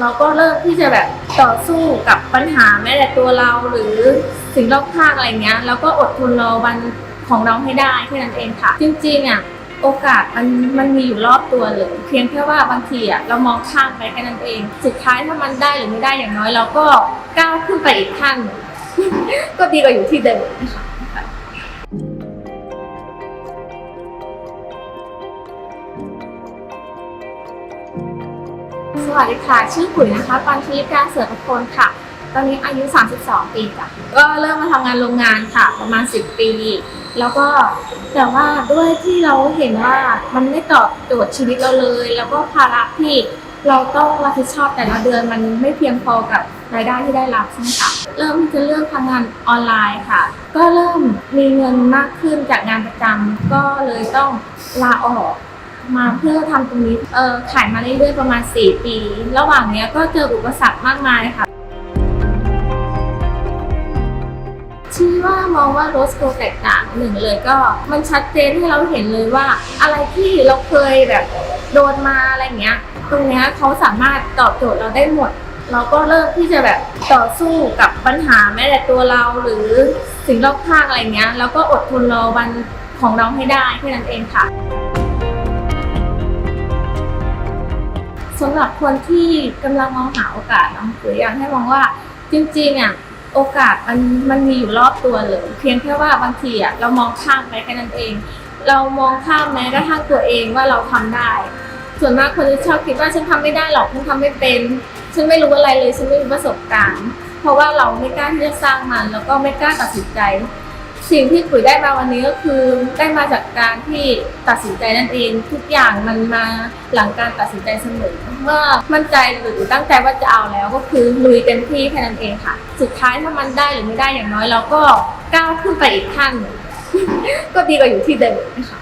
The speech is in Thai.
เราก็เริ่มที่จะแบบต่อสู้กับปัญหาแม้แต่ตัวเราหรือสิ่งรอบข้างอะไรเงี้ยแล้วก็อดทนรอวันของเราให้ได้แค่นั้นเองค่ะ จริงๆอะโอกาสมันมันมีอยู่รอบตัวเลย เพียงแค่ว่าบางทีอะเรามองข้ามไปแค่นั้นเอง สุดท้ายถ้ามันได้หรือไม่ได้อย่างน้อย เราก็ก้าวขึ้นไปอีกขั้นก็ดีกว่าอยู่ที่เดิมนะคะ วัสดีค่ะ ชื่อปุ๋ยนะคะปันชลิกาเสือตะพลค่ะ ตอนนี้อายุ 32 ปีจ้ะก็เริ่มมาทำงานโรงงานค่ะ ประมาณ 10 ปี แล้วก็แต่ว่าด้วยที่เราเห็นว่ามันไม่ตอบโจทย์ชีวิตเราเลย แล้วก็ภาระที่เราต้องรับผิดชอบแต่ละเดือนมันไม่เพียงพอกับรายได้ที่ได้รับใช่ไหมคะเริ่มจะเลือกทำงานออนไลน์ค่ะ ก็เริ่มมีเงินมากขึ้นจากงานประจำก็เลยต้องลาออก มาเพื่อทำตรงนี้เออขายมาเรื่อยๆประมาณ 4 ปี ระหว่างเนี้ยก็เจออุปสรรคมากมายค่ะที่ว่ามองว่าโรสโกแตกต่างหนึ่งเลยก็มันชัดเจนให้เราเห็นเลยว่า อะไรที่เราเคยแบบโดนมาอะไรเงี้ย ตรงเนี้ยเขาสามารถตอบโจทย์เราได้หมด เราก็เริ่มที่จะแบบต่อสู้กับปัญหาแม้แต่ตัวเราหรือสิ่งรอบข้างอะไรเงี้ย แล้วก็อดทนรอวันของเราให้ได้แค่นั้นเองค่ะ สำหรับคนที่กำลังมองหาโอกาสเนาะหรืออยากให้มองว่าจริงๆอะโอกาสมันมันมีอยู่รอบตัวเลย เพียงแค่ว่าบางทีอะเรามองข้ามไปแค่นั้นเอง เรามองข้ามแม้กระทั่งตัวเองว่าเราทำได้ ส่วนมากคนจะชอบคิดว่าฉันทำไม่ได้หรอกฉันทำไม่เป็นฉันไม่รู้อะไรเลยฉันไม่มีประสบการณ์ เพราะว่าเราไม่กล้าที่จะสร้างมัน แล้วก็ไม่กล้าตัดสินใจ สิ่งที่ปุ๋ยได้มาวันนี้ก็คือได้มาจากการที่ตัดสินใจนั่นเองทุกอย่างมันมาหลังการตัดสินใจเสมอเมื่อมั่นใจหรือตั้งใจว่าจะเอาแล้วก็คือลุยเต็มที่แค่นั้นเองค่ะ สุดท้ายถ้ามันได้หรือไม่ได้อย่างน้อยเราก็ก้าวขึ้นไปอีกขั้นก็ดีกว่าอยู่ที่เดิมนะคะ